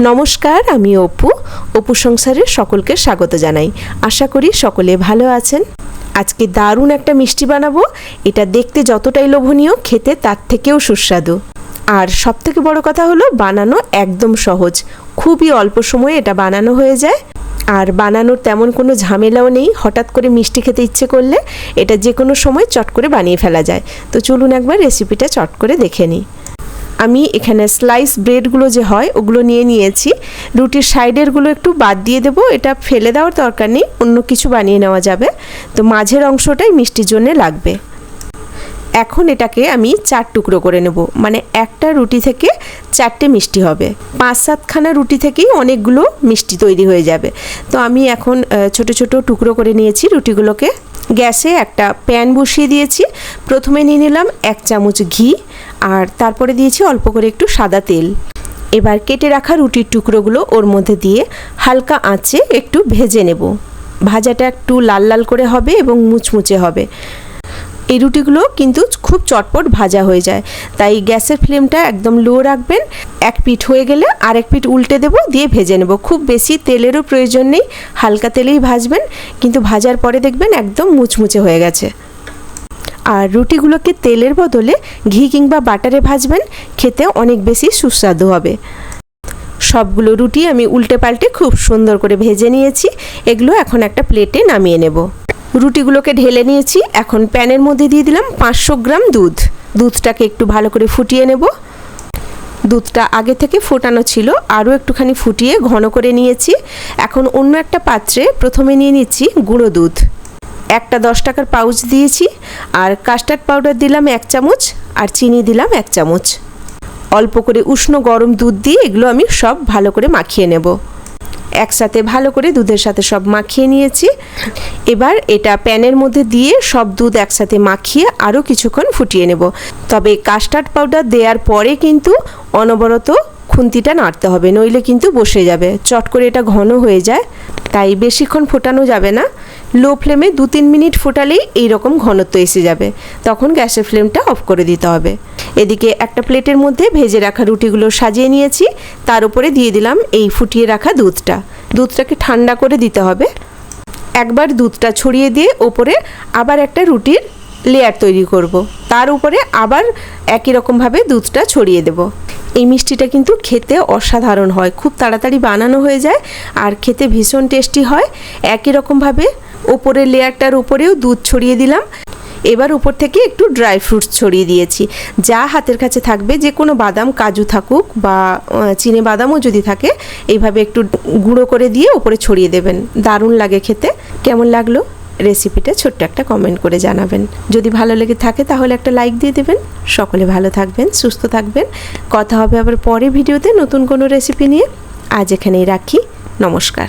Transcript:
নমস্কার, আমি অপু। অপু সংসারের সকলকে স্বাগত জানাই। আশা করি সকলে ভালো আছেন। আজকে দারুণ একটা মিষ্টি বানাবো। এটা দেখতে যতটাই লোভনীয়, খেতে তার থেকেও সুস্বাদু। আর সবথেকে বড় কথা হলো, বানানো একদম সহজ। খুবই অল্প সময়ে এটা বানানো হয়ে যায়। আর বানানোর তেমন কোনো ঝামেলাও নেই। হঠাৎ করে মিষ্টি খেতে ইচ্ছে করলে, এটা যে কোনো সময় চট করে বানিয়ে ফেলা যায়। তো চলুন একবার রেসিপিটা চট করে দেখে নিই। আমি এখানে স্লাইস ব্রেডগুলো যে হয়, ওগুলো নিয়ে নিয়েছি। রুটির সাইডেরগুলো একটু বাদ দিয়ে দেবো, এটা ফেলে দেওয়ার দরকার নেই, অন্য কিছু বানিয়ে নেওয়া যাবে। তো মাঝের অংশটাই মিষ্টির জন্যে লাগবে। এখন এটাকে আমি চার টুকরো করে নেব মানে একটা রুটি থেকে চারটে মিষ্টি হবে। পাঁচ সাতখানা রুটি থেকেই অনেকগুলো মিষ্টি তৈরি হয়ে যাবে। তো আমি এখন ছোট ছোট টুকরো করে নিয়েছি রুটিগুলোকে। গ্যাসে একটা প্যান বসিয়ে দিয়েছি। প্রথমে নিয়ে নিলাম এক চামচ ঘি আর তারপরে দিয়েছি অল্প করে একটু সাদা তেল। এবার কেটে রাখা রুটির টুকরোগুলো ওর মধ্যে দিয়ে হালকা আঁচে একটু ভেজে নেব। ভাজাটা একটু লাল লাল করে হবে এবং মুচমুচে হবে। এই রুটিগুলো কিন্তু খুব চটপট ভাজা হয়ে যায়। তাই গ্যাসের ফ্লেমটা একদম লো রাখবেন। এক পিঠ হয়ে গেলে আরেক পিঠ উল্টে দেব, দিয়ে ভেজে নেব। খুব বেশি তেলেরও প্রয়োজন নেই, হালকা তেলেই ভাজবেন। কিন্তু ভাজার পরে দেখবেন একদম মুচমুচে হয়ে গেছে। আর রুটিগুলোকে তেলের বদলে ঘি কিংবা বাটারে ভাজবেন, খেতে অনেক বেশি সুস্বাদু হবে। সবগুলো রুটি আমি উল্টে পাল্টে খুব সুন্দর করে ভেজে নিয়েছি। এগুলো এখন একটা প্লেটে নামিয়ে নেব। রুটিগুলোকে ঢেলে নিয়েছি। এখন প্যানের মধ্যে দিয়ে দিলাম পাঁচশো গ্রাম দুধ। দুধটাকে একটু ভালো করে ফুটিয়ে নেব। দুধটা আগে থেকে ফোটানো ছিল, আরও একটুখানি ফুটিয়ে ঘন করে নিয়েছি। এখন অন্য একটা পাত্রে প্রথমে নিয়ে নিচ্ছি গুঁড়ো দুধ। একটা দশ টাকার পাউচ দিয়েছি, আর কাস্টার্ড পাউডার দিলাম এক চামচ, আর চিনি দিলাম এক চামচ। অল্প করে উষ্ণ গরম দুধ দিয়ে এগুলো আমি সব ভালো করে মাখিয়ে নেব। একসাথে ভালো করে দুধের সাথে সব মাখিয়ে নিয়েছি। এবার এটা প্যানের মধ্যে দিয়ে সব দুধ একসাথে মাখিয়ে আরও কিছুক্ষণ ফুটিয়ে নেব। তবে কাস্টার্ড পাউডার দেওয়ার পরে কিন্তু অনবরত খুন্তিটা নাড়তে হবে, নইলে কিন্তু বসে যাবে। চট করে এটা ঘন হয়ে যায়, তাই বেশিক্ষণ ফোটানো যাবে না। লো ফ্লেমে দু তিন মিনিট ফোটালেই এইরকম ঘনত্ব এসে যাবে। তখন গ্যাসের ফ্লেমটা অফ করে দিতে হবে। এদিকে একটা প্লেটের মধ্যে ভেজে রাখা রুটিগুলো সাজিয়ে নিয়েছি। তার উপরে দিয়ে দিলাম এই ফুটিয়ে রাখা দুধটা। দুধটাকে ঠান্ডা করে দিতে হবে। একবার দুধটা ছড়িয়ে দিয়ে ওপরে আবার একটা রুটির লেয়ার তৈরি করব। তার উপরে আবার একই রকমভাবে দুধটা ছড়িয়ে দেব। এই মিষ্টিটা কিন্তু খেতে অসাধারণ হয়। খুব তাড়াতাড়ি বানানো হয়ে যায় আর খেতে ভীষণ টেস্টি হয়। একই রকমভাবে ওপরের লেয়ারটার উপরেও দুধ ছড়িয়ে দিলাম। এবার উপর থেকে একটু ড্রাই ফ্রুটস ছড়িয়ে দিয়েছি। যা হাতের কাছে থাকবে, যে কোনো বাদাম, কাজু থাকুক বা চিনে বাদামও যদি থাকে, এইভাবে একটু গুঁড়ো করে দিয়ে উপরে ছড়িয়ে দেবেন। দারুণ লাগে খেতে। কেমন লাগল? রেসিপিটা ছোট্ট একটা কমেন্ট করে জানাবেন। যদি ভালো লেগে থাকে, তাহলে একটা লাইক দিয়ে দেবেন। সকলে ভালো থাকবেন, সুস্থ থাকবেন। কথা হবে আবার পরে ভিডিওতে নতুন কোনো রেসিপি নিয়ে। আজ এখানেই রাখি। নমস্কার।